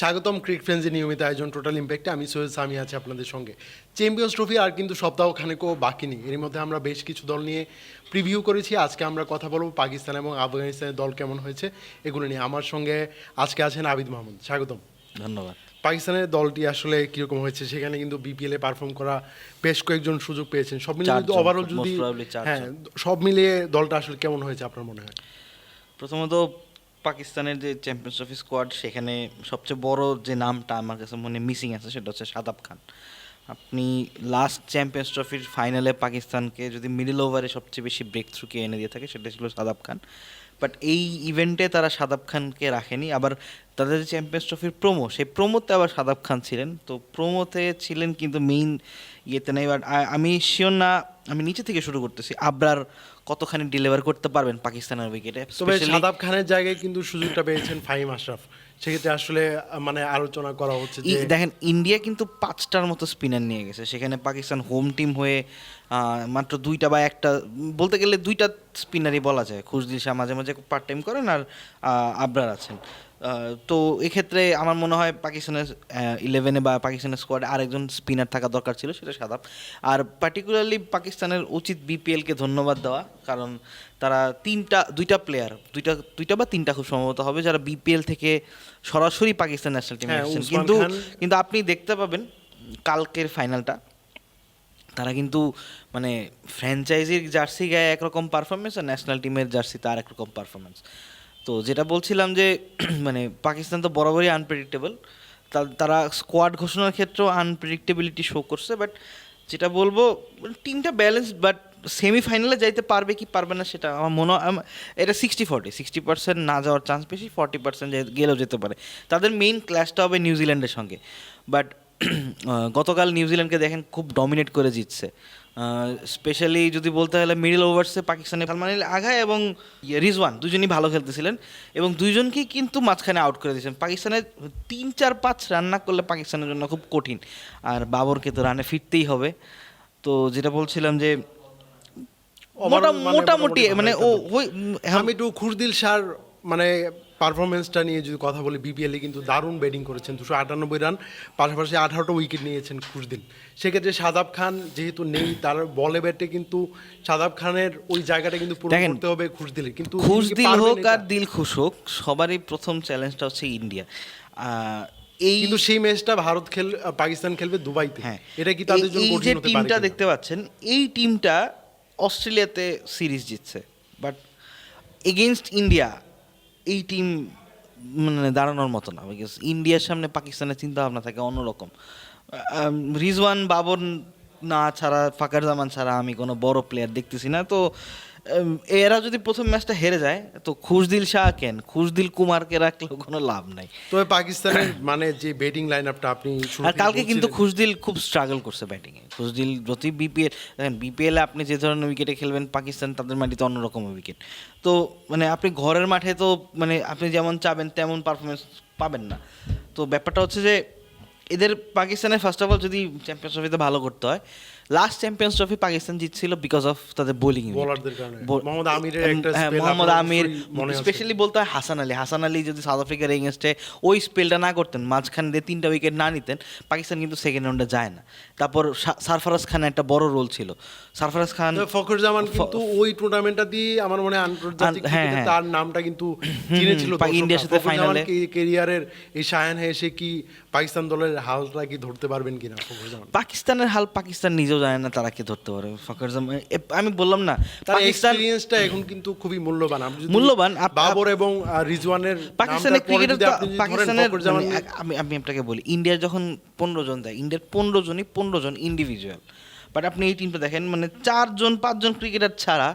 স্বাগতম ক্রিক ফ্রেন্সের নিয়মিত আয়োজন টোটাল ইম্প্যাক্টে আমি সৈয়দ সামি আছি আপনাদের সঙ্গে। চ্যাম্পিয়ন্স ট্রফি আর কিন্তু সপ্তাহ খানেকও বাকি নেই। এর মধ্যে আমরা বেশ কিছু দল নিয়ে প্রিভিউ করেছি। আজকে আমরা কথা বলব পাকিস্তান এবং আফগানিস্তানের দল কেমন হয়েছে এগুলো নিয়ে। আমার সঙ্গে আজকে আছেন আবিদ মাহমুদ। স্বাগতম। ধন্যবাদ। পাকিস্তানের দলটি আসলে কীরকম হয়েছে সেখানে কিন্তু বিপিএল এ পারফর্ম করা বেশ কয়েকজন সুযোগ পেয়েছেন। সব মিলিয়ে কিন্তু ওভারঅল যদি হ্যাঁ সব মিলিয়ে দলটা আসলে কেমন হয়েছে আপনার মনে হয়? প্রথমত পাকিস্তানের যে চ্যাম্পিয়ন্স ট্রফি স্কোয়াড সেখানে সবচেয়ে বড় যে নামটা আমার কাছে মনে মিসিং আছে, সেটা হচ্ছে সাদাব খান। আপনি লাস্ট চ্যাম্পিয়ন্স ট্রফির ফাইনালে পাকিস্তানকে যদি মিডল ওভারে সবচেয়ে বেশি ব্রেক থ্রুকে এনে দিয়ে থাকে সেটা ছিল সাদাব খান। বাট এই ইভেন্টে তারা সাদাব খানকে রাখেনি। আবার তাদের চ্যাম্পিয়ন্স ট্রফির প্রোমো সেই প্রোমোতে আবার সাদাব খান ছিলেন। তো প্রোমোতে ছিলেন কিন্তু মেইন ইয়েতে নেই। বাট আমি শিওর না আমি নিচে থেকে শুরু করতেছি। আবরার কতখানি ডেলিভার করতে পারবেন পাকিস্তানের উইকেটে তবে সাদাব খানের জায়গায় কিন্তু সুযোগটা পেয়েছেন ফাহিম আশরাফ। সেক্ষেত্রে আসলে মানে আলোচনা করা হচ্ছে যে দেখেন ইন্ডিয়া কিন্তু পাঁচটার মতো স্পিনার নিয়ে গেছে। সেখানে পাকিস্তান হোম টিম হয়ে মাত্র দুইটা বা একটা বলতে গেলে দুইটা স্পিনারই বলা যায়। খুশদিল শাহ মাঝে মাঝে পার্ট টাইম করেন আর আবরার আছেন। তো এক্ষেত্রে আমার মনে হয় পাকিস্তানের ইলেভেনে বা পাকিস্তানের স্কোয়াডে আরেকজন স্পিনার থাকা দরকার ছিল সেটা সাদাব। আর পার্টিকুলারলি পাকিস্তানের উচিত বিপিএলকে ধন্যবাদ দেওয়া কারণ তারা তিনটা দুইটা প্লেয়ার দুইটা দুইটা বা তিনটা খুব সম্ভবত হবে যারা বিপিএল থেকে সরাসরি পাকিস্তান ন্যাশনাল টিমে এসেছেন। কিন্তু কিন্তু আপনি দেখতে পাবেন কালকের ফাইনালটা তারা কিন্তু মানে ফ্র্যাঞ্চাইজির জার্সি গায়ে একরকম পারফরমেন্স আর ন্যাশনাল টিমের জার্সিতে আর একরকম পারফরমেন্স তো যেটা বলছিলাম যে মানে পাকিস্তান তো বরাবরই আনপ্রেডিক্টেবল তারা স্কোয়াড ঘোষণার ক্ষেত্রেও আনপ্রেডিক্টেবিলিটি শো করছে বাট যেটা বলব টিমটা ব্যালেন্স বাট সেমিফাইনালে যাইতে পারবে কি পারবে না সেটা আমার মনে হয় এটা সিক্সটি ফর্টি সিক্সটি পার্সেন্ট না যাওয়ার চান্স বেশি ফর্টি পার্সেন্ট গেলেও যেতে পারে। তাদের মেইন ক্লাসটা হবে নিউজিল্যান্ডের সঙ্গে। বাট গতকাল নিউজিল্যান্ডকে দেখেন খুব ডমিনেট করে জিতছে। স্পেশালি যদি বলতে গেলে মিডল ওভার্সে পাকিস্তানের সালমান আলী আঘা এবং ইয়ে রিজওয়ান দুজনই ভালো খেলতেছিলেন এবং দুইজনকেই কিন্তু মাঝখানে আউট করে দিয়েছেন। পাকিস্তানের তিন চার পাঁচ রান না করলে পাকিস্তানের জন্য খুব কঠিন। আর বাবরকে তো রানে ফিরতেই হবে। তো যেটা বলছিলাম যে মানে মোটামুটি মানে ও আমি একটু খুরদিল সার মানে পারফরমেন্সটা নিয়ে যদি কথা বলি বিপিএল এ কিন্তু দারুণ ব্যাটিং করেছেন দুশো আটানব্বই রান পাশাপাশি আঠারোটা উইকেট নিয়েছেন খুরদিল সেক্ষেত্রে সাদাব খান যেহেতু নেই তার বলে ব্যাটে কিন্তু সাদাব খানের ওই জায়গাটা কিন্তু পূরণ করতে হবে খুশদিলে কিন্তু খুশ তিনি কি দিল পারবেন হোক আর দিল খুশ হোক সবারই প্রথম চ্যালেঞ্জটা হচ্ছে ইন্ডিয়া। এই কিন্তু সেই ম্যাচটা ভারত খেল পাকিস্তান খেলবে দুবাইতে। হ্যাঁ এটা কি তাদের জন্য কঠিন হতে পারে টিমটা দেখতে পাচ্ছেন এই টিমটা অস্ট্রেলিয়াতে সিরিজ জিতছে। বাট এগেনস্ট ইন্ডিয়া এই টিম মানে দাঁড়ানোর মতো না বিকজ ইন্ডিয়ার সামনে পাকিস্তানের চিন্তা ভাবনা থাকে অন্যরকম। রিজওয়ান বাবর না ছাড়া ফাকার জামান ছাড়া আমি কোনো বড় প্লেয়ার দেখতেছি না, তো এরা যদি প্রথম ম্যাচটা হেরে যায় তো খুশদিল শাহ কেন? খুশদিল কুমারকে রাখলেও কোনো লাভ নাই। তবে পাকিস্তানের মানে যে ব্যাটিং লাইন আপটা আপনি আর কালকে কিন্তু খুশদিল খুব স্ট্রাগল করছে ব্যাটিংয়ে খুশদিল যতই বিপিএল দেখেন বিপিএল এ আপনি যে ধরনের উইকেটে খেলবেন পাকিস্তান তাদের মাটিতে অন্যরকম উইকেট তো মানে আপনি ঘরের মাঠে তো মানে আপনি যেমন চাবেন তেমন পারফরমেন্স পাবেন না। তো ব্যাপারটা হচ্ছে যে এদের পাকিস্তানের ফার্স্ট অফ অল যদি চ্যাম্পিয়ন্স ট্রফিতে ভালো করতে হয় লাস্ট চ্যাম্পিয়ন্স ট্রফি পাকিস্তান জিতছিল বিকজ অফ তাদের বোলিং বোলারদের কারণে। মোহাম্মদ আমিরের একটা হ্যাঁ মোহাম্মদ আমির। স্পেশালি বলতে হয় হাসান আলী হাসান আলী যদি সাউথ আফ্রিকার এগেনস্টে ওই স্পেলটা না করতেন মাঝখান দিয়ে তিনটা উইকেট না নিতেন পাকিস্তান কিন্তু সেকেন্ড রাউন্ডে যায় না তারপর সারফরাজ খানের একটা বড় রোল ছিল সারফরাজ খান ফখর জামান কিন্তু ওই টুর্নামেন্টটা দিয়ে আমার মনে হয় আন্তর্জাতিক হ্যাঁ, হ্যাঁ। তার নামটা কিন্তু চিনেছিল ইন্ডিয়ার সাথে ফাইনালে। কেরিয়ারের এই সায়ান এসে কি পাকিস্তান দলের হালটা কি ধরতে পারবেন কিনা পাকিস্তানের হাল পাকিস্তান নিজেও জানে না তারা কি ধরতে পারে। জামান আমি বললাম না তার এক্সপেরিয়েন্সটা এখন কিন্তু খুবই মূল্যবান। মূল্যবান, বাবর এবং রিজওয়ানের পাকিস্তানের ক্রিকেটার পাকিস্তানের আমি আমি আপনাকে বলি ইন্ডিয়ার যখন পনেরো জন দেয় ইন্ডিয়ার পনেরো জনই পনেরো জন ইন্ডিভিজুয়াল বাট আপনি এই টিমটা দেখেন মানে চারজন পাঁচজন ক্রিকেটার ছাড়া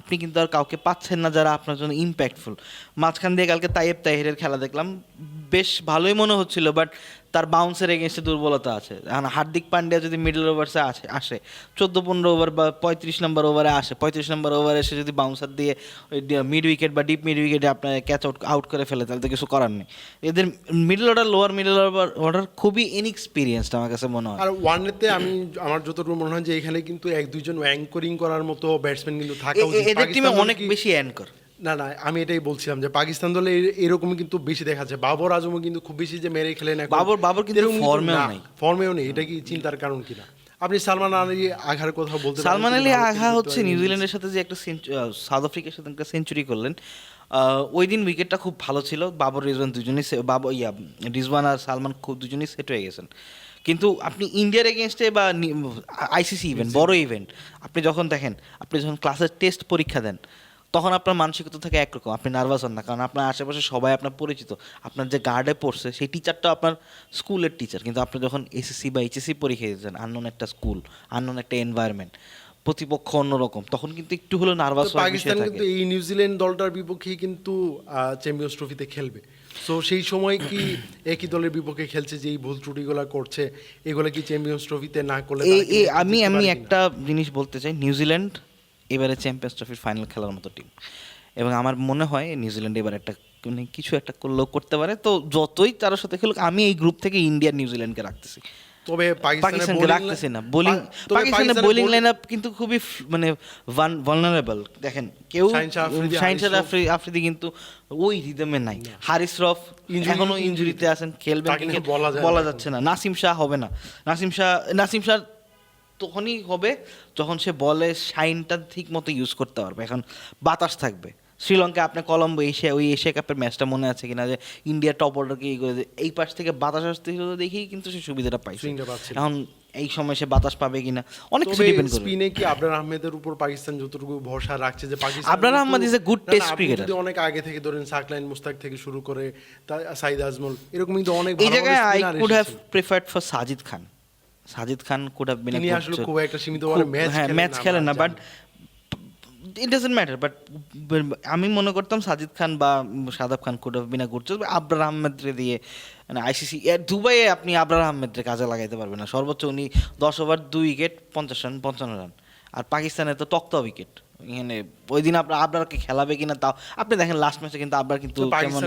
আপনি কিন্তু আর কাউকে পাচ্ছেন না যারা আপনার জন্য ইম্প্যাক্টফুল মাঝখান দিয়ে কালকে তাইয়েব তাহিরের খেলা দেখলাম বেশ ভালোই মনে হচ্ছিল বাট তার বাউন্সের এগেনস্টে দুর্বলতা আছে। এখন হার্দিক পান্ডিয়া যদি মিডল ওভার্সে আসে আসে চোদ্দ পনেরো ওভার বা পঁয়ত্রিশ নম্বর ওভারে আসে পঁয়ত্রিশ নম্বর ওভারে এসে যদি বাউন্সার দিয়ে মিড উইকেট বা ডিপ মিড উইকেটে আপনার ক্যাচ আউট আউট করে ফেলে তাহলে তো কিছু করার নেই। এদের middle order lower middle over order খুবই ইনএক্সপিরিয়েন্সড আমার কাছে মনে হয়। আর ওয়ানডেতে আমি আমার যতটুকু মনে হয় যে এখানে কিন্তু এক দুইজন অ্যাঙ্করিং করার মতো ব্যাটসম্যান কিন্তু থাকা এদের টিমে অনেক বেশি অ্যাঙ্কর না না আমি এটাই বলছিলাম যে পাকিস্তান দলে এরকম কিন্তু বেশি দেখা যাচ্ছে বাবর আজমও কিন্তু খুব বেশি যে মেরে খেলেন। বাবর- বাবর কিন্তু ফর্মেও নেই। ফর্মেও নেই এটা কি চিন্তার কারণ কিনা আপনি সালমান আলী আঘার কথা বলতে সালমান আলী আঘা হচ্ছে নিউজিল্যান্ডের সাথে যে একটা সাউথ আফ্রিকার সাথে একটা সেঞ্চুরি করলেন। ওই দিন উইকেটটা খুব ভালো ছিল বাবর রিজওয়ান দুজনেই বাবর ইয়া রিজওয়ান আর সালমান খুব দুজনেই সেট হয়ে গেছেন। কিন্তু আপনি ইন্ডিয়ার এগেনস্টে বা আইসিসি ইভেন্ট বড় ইভেন্ট আপনি যখন দেখেন আপনি যখন ক্লাসের টেস্ট পরীক্ষা দেন তখন আপনার মানসিকতা থাকে একরকম আপনি নার্ভাস হন না কারণ আপনার আশেপাশে সবাই আপনার পরিচিত। আপনার যে গার্ডে পড়ছে সেই টিচারটা আপনার স্কুলের টিচার কিন্তু আপনি যখন এসএসসি বা এইচএসসি পরীক্ষা দিয়েছেন আননোন একটা স্কুল আননোন একটা এনভায়রনমেন্ট প্রতিপক্ষ অন্যরকম তখন কিন্তু একটু হলেও নার্ভাস পাকিস্তান কিন্তু এই নিউজিল্যান্ড দলটার বিপক্ষে কিন্তু চ্যাম্পিয়ন্স ট্রফিতে খেলবে। সো সেই সময় কি একই দলের বিপক্ষে খেলছে যে এই ভুল ত্রুটিগুলো করছে এগুলো কি চ্যাম্পিয়ন্স ট্রফিতে না করলে আমি আমি একটা জিনিস বলতে চাই নিউজিল্যান্ড এবারে চ্যাম্পিয়ন্স ট্রফির ফাইনাল খেলার মতো টিম এবং আমার মনে হয় নিউজিল্যান্ড এবার একটা মানে কিছু একটা করলেও করতে পারে। তো যতই তার সাথে খেলুক আমি এই গ্রুপ থেকে ইন্ডিয়া নিউজিল্যান্ডকে রাখতেছি। তবে পাকিস্তানকে রাখতেছি না। বোলিং পাকিস্তানের বোলিং লাইন আপ কিন্তু খুবই মানে ভালনারেবল দেখেন কেউ শাহিন শাহ আফ্রিদি, কিন্তু ওই রিদমে নাই। হারিস রফ এখনও ইনজুরিতে আছেন খেলবেন বলা। যাচ্ছে না। নাসিম শাহ হবে না। নাসিম শাহ নাসিম শাহ তখনই হবে যখন সে বলে শাইনটা ঠিক মতো ইউজ করতে পারবে। এখন বাতাস থাকবে। শ্রীলঙ্কা আপনি কলম্বো এশিয়া ওই এশিয়া কাপের ম্যাচটা মনে আছে কিনা যে ইন্ডিয়া টপ অর্ডারকে এই করে এই পাশ থেকে বাতাস আসতেছিল দেখেই কিন্তু সে সুবিধাটা পাইছে। এখন এই সময় সে বাতাস পাবে কিনা অনেক কিছু ডিপেন্ড করবে। স্পিনে কি আবরার আহমেদের উপর পাকিস্তান যতটুকু ভরসা রাখছে যে পাকিস্তান আবরার আহমেদ না, না, test আপনি cricketer. যদি অনেক আগে থেকে ধরেন সাকলাইন মুস্তাক থেকে শুরু করে সাইদ আজমল এরকম কিন্তু অনেক এই ভালো ভালো জায়গায় I could have. Preferred for Sajid Khan. Sajid Khan could have been তিনি আসলে খুব একটা সীমিত ওভারে ম্যাচ হ্যাঁ ম্যাচ খেলেন না but it doesn't matter but আমি মনে করতাম সাজিদ খান বা Shadab Khan could have been a good Abrar আহমেদরে দিয়ে মানে আইসিসি দুবাইয়ে আপনি আবরার আহমেদরে কাজে লাগাইতে পারবেন না। সর্বোচ্চ উনি দশ ওভার দুই উইকেট পঞ্চাশ রান পঞ্চান্ন রান আর পাকিস্তানের তো তক্তা উইকেট এখানে ওই দিন আপনার আবরারকে খেলাবে কিনা তাও আপনি দেখেন লাস্ট ম্যাচে কিন্তু আবরার কিন্তু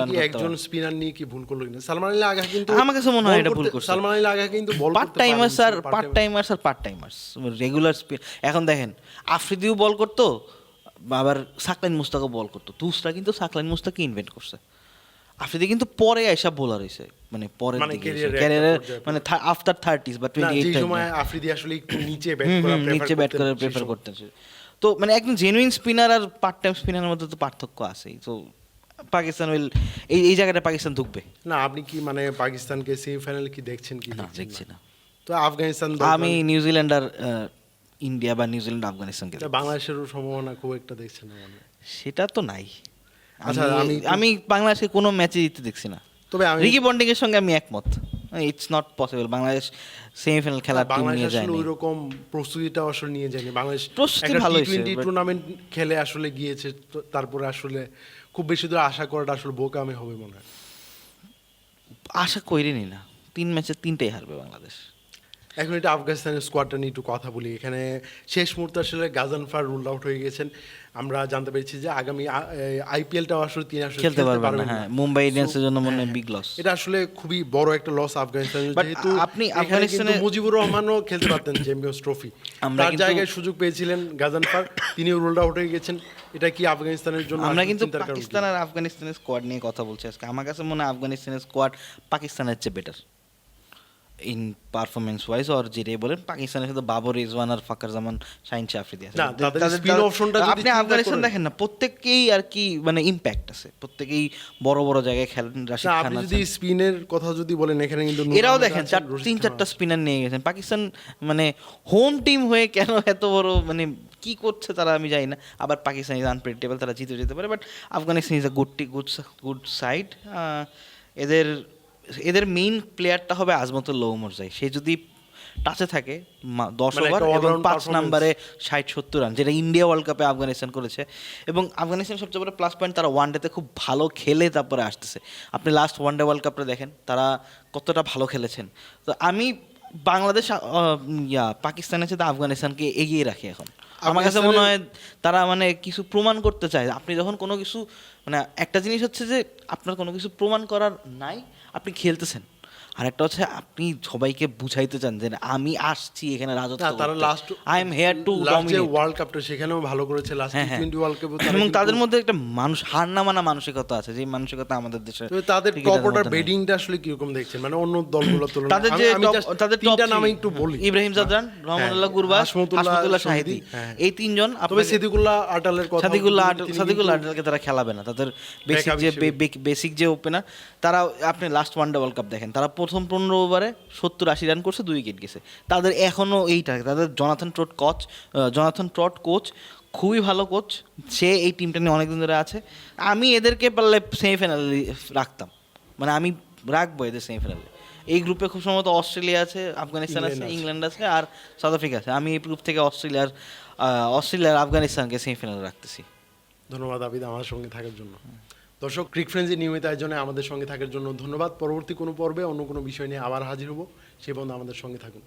রান একজন স্পিনার নিয়ে কি ভুল করল কিনা? সালমান আলী আগা কিন্তু আমার কাছে মনে হয় এটা ভুল করছে। সালমান আলী আগা কিন্তু বল পার্ট টাইমার্স আর পার্ট টাইমার্স আর পার্ট টাইমার্স রেগুলার স্পিন এখন দেখেন আফ্রিদিও বল করতো আবার সাকলাইন মুস্তাকও বল করতো। তুসরা কিন্তু সাকলাইন মুস্তাককে ইনভেন্ট করছে। আফ্রিদি কিন্তু পরে এসা বোলার হয়েছে মানে পরের মানে ক্যারিয়ারের মানে আফটার থার্টিস বা টোয়েন্টি এইট সময় আফ্রিদি আসলে একটু নিচে ব্যাট করা নিচে ব্যাট করতেন করে সেই প্রেফার সে। তো মানে একদম জেনুইন স্পিনার আর পার্ট টাইম স্পিনারের মধ্যে তো পার্থক্য আছেই। তো পাকিস্তান উইল এই এই জায়গাটা পাকিস্তান ঢুকবে না আপনি কি মানে পাকিস্তানকে সেমিফাইনালে কি দেখছেন কি না দেখছি না। তো আফগানিস্তান আমি নিউজিল্যান্ড আর ইন্ডিয়া বা নিউজিল্যান্ড আফগানিস্তানকে তা বাংলাদেশেরও সম্ভাবনা খুব একটা দেখছেন না সেটা তো নাই। আচ্ছা, আমি আমি- আমি বাংলাদেশকে কোনো ম্যাচে জিততে দেখছি না। তবে আমি রিকি বন্ডিং এর সঙ্গে আমি একমত। It's not possible Bangladesh semifinal খেলার টিম নিয়ে আসলে যায়নি। ওই প্রস্তুতিটা আসলে নিয়ে যায়নি। বাংলাদেশ প্রস্তুতি ভালো টোয়েন্টি টুর্নামেন্ট খেলে আসলে গিয়েছে তারপরে আসলে খুব বেশি দূর আশা করাটা আসলে বোকামি হবে মনে হয়। আশা করিনি না। তিন ম্যাচে তিনটাই হারবে বাংলাদেশ। এখন এটা আফগানিস্তানের স্কোয়াডটা নিয়ে একটু কথা বলি। এখানে শেষ মুহূর্তে আসলে গাজানফার রুল আউট হয়ে গেছেন। আমরা জানতে পেরেছি যে আগামী আইপিএলটাও আসলে তিনি আসলে খেলতে পারবেন না হ্যাঁ। মুম্বাই ইন্ডিয়ান্সের জন্য মনে হয় বিগ লস এটা আসলে খুবই বড় একটা লস আফগানিস্তানের But যেহেতু আপনি আফগানিস্তানে- মুজিবুর রহমানও খেলতে পারতেন চ্যাম্পিয়ন্স ট্রফি তার জায়গায় সুযোগ পেয়েছিলেন গাজানফার তিনিও রোল আউট হয়ে গেছেন। এটা কি আফগানিস্তানের জন্য আমরা কিন্তু? পাকিস্তান আর আফগানিস্তানের স্কোয়াড নিয়ে কথা বলছি আজকে। আমার কাছে মনে হয় আফগানিস্তানের স্কোয়াড পাকিস্তানের চেয়ে বেটার ইন পারফরমেন্স ওয়াইজ আর যেটাই বলেন পাকিস্তানের সাথে বাবর রিজওয়ান আর ফাকার জামান শাহিন শাহ আফ্রিদি আছে। আপনি আফগানিস্তান দেখেন না প্রত্যেককেই আর কি মানে ইম্প্যাক্ট আছে। প্রত্যেকেই বড় বড় জায়গায় খেলেন রাশিদ খান যদি স্পিনের কথা যদি বলেন এখানে কিন্তু এরাও দেখেন চার তিন চারটা স্পিনার নিয়ে গেছেন। পাকিস্তান মানে হোম টিম হয়ে কেন এত বড় মানে কি করছে তারা আমি জানি না। আবার পাকিস্তান ইজ আনপ্রেডিক্টেবল তারা জিতে যেতে পারে but Afghanistan is a good T good good side এদের এদের মেইন প্লেয়ারটা হবে আজমতুল লৌমরজাই সে যদি টাচে থাকে দশ মানে ওভার এবং পাঁচ নাম্বারে ষাট সত্তর রান যেটা ইন্ডিয়া ওয়ার্ল্ড কাপে আফগানিস্তান করেছে। এবং আফগানিস্তান সবচেয়ে বড় প্লাস পয়েন্ট তারা ওয়ান ডেতে খুব ভালো খেলে তারপরে আসতেছে। আপনি লাস্ট ওয়ান ডে ওয়ার্ল্ড কাপটা দেখেন তারা কতটা ভালো খেলেছেন। তো আমি বাংলাদেশ ইয়া পাকিস্তানের সাথে আফগানিস্তানকে এগিয়ে রাখি এখন। আমার কাছে মনে হয় তারা মানে কিছু প্রমাণ করতে চায়। আপনি যখন কোনো কিছু মানে একটা জিনিস হচ্ছে যে আপনার কোনো কিছু প্রমাণ করার নাই আপনি খেলতেছেন। আর একটা হচ্ছে আপনি সবাইকে বুঝাইতে চান যে আমি আসছি এখানে রাজত্ব তারা last I am here to যে ওয়ার্ল্ড কাপটা সেখানেও ভালো করেছে লাস্ট হ্যাঁ, হ্যাঁ। ওয়ার্ল্ড কাপে এবং তাদের মধ্যে একটা মানুষ হার না মানা মানসিকতা আছে যে মানসিকতা আমাদের দেশে তাদের টপ অর্ডার। ব্যাটিংটা আসলে দেখছেন? মানে অন্য দলগুলোর তুলনায়। তাদের যে তাদের তিনটা নামে একটু বলি। ইব্রাহিম জাদরান রহমানুল্লাহ হাসমতুল্লাহ শাহিদি, হ্যাঁ। এই তিনজন তবে সিদ্দিকুল্লাহ আটালের কথা সাদিকুল্লাহ বলতে আট- সাদিকুল্লাহ আটালকে তারা খেলাবে না। তাদের বেসিক যে বেসিক যে ওপেনার তারা আপনি লাস্ট ওয়ানডে ওয়ার্ল্ড কাপ দেখেন তারা প্রথম পনেরো ওভারে সত্তর আশি রান করছে দুই উইকেট গেছে। তাদের এখনও এইটা তাদের Jonathan Trott coach Jonathan Trott coach খুবই ভালো কোচ সে এই টিমটা নিয়ে অনেকদিন ধরে আছে। আমি এদেরকে পারলে সেমিফাইনালে রাখতাম। মানে আমি রাখব এদের সেমিফাইনালে এই গ্রুপে খুব সম্ভবত অস্ট্রেলিয়া আছে আফগানিস্তান আছে ইংল্যান্ড আছে। আর সাউথ আফ্রিকা আছে। আমি এই গ্রুপ থেকে অস্ট্রেলিয়ার অস্ট্রেলিয়ার আফগানিস্তানকে সেমিফাইনালে রাখতেছি। ধন্যবাদ আবিদ আমার সঙ্গে থাকার জন্য। দর্শক ক্রিক ফ্রেন্ডসের নিয়মিত আয়োজনে আমাদের সঙ্গে থাকার জন্য ধন্যবাদ। পরবর্তী কোনো পর্বে অন্য কোনো বিষয় নিয়ে আবার হাজির হব। সে বন্ধু আমাদের সঙ্গে থাকুন।